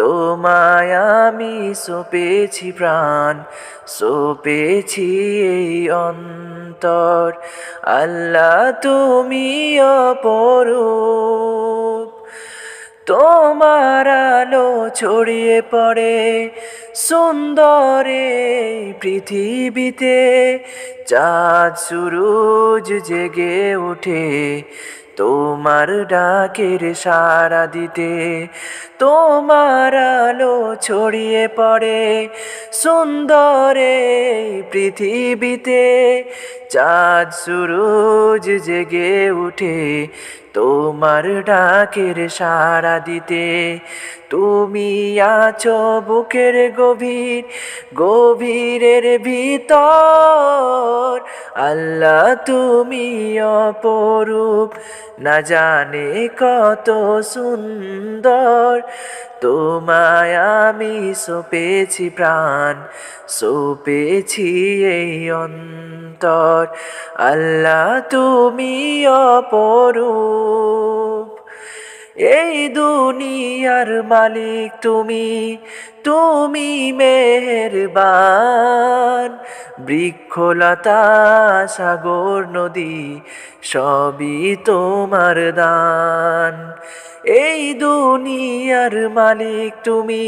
তোমায় আমি সোপেছি প্রাণ, সোপেছি এই অন্তর। আল্লাহ, তুমি অপরূপ। তোমার আলো ছড়িয়ে পড়ে সুন্দরে পৃথিবীতে চাঁদ সুরুজ জেগে ওঠে, তোমার ডাকের সাড়া দিতে। তোমার আলো ছড়িয়ে পড়ে সুন্দরে পৃথিবীতে। চাঁদ সুরুজ জেগে উঠে তোমার ডাকের সাড়া দিতে। তুমি আছো বুকের গভীর, গভীরের ভিতর। আল্লাহ তুমি অপরূপ। না জানে কত সুন্দর, তোমায় আমি সোপেছি প্রাণ, সোপেছি এই অন্তর। আল্লাহ তুমি অপরূপ। এই দুনিয়ার মালিক তুমি তুমি মেহেরবান। বৃক্ষলতা সাগর নদী সবই তোমার দান। এই দুনিয়ার মালিক তুমি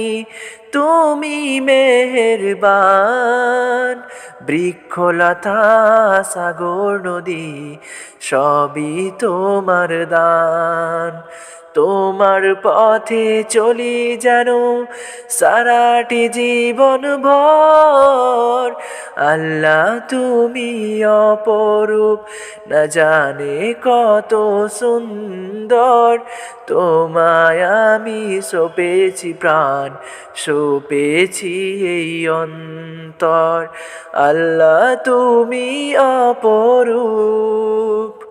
তুমি মেহেরবান, বৃক্ষলতা, সাগর, নদী, সবই তোমার দান। তোমার পথে চলি যেন সারাটি জীবন ভর। আল্লাহ তুমি অপরূপ, না জানে কত সুন্দর। তোমায় আমি সোপেছি প্রাণ সোপেছি এই অন্তর। আল্লাহ তুমি অপরূপ।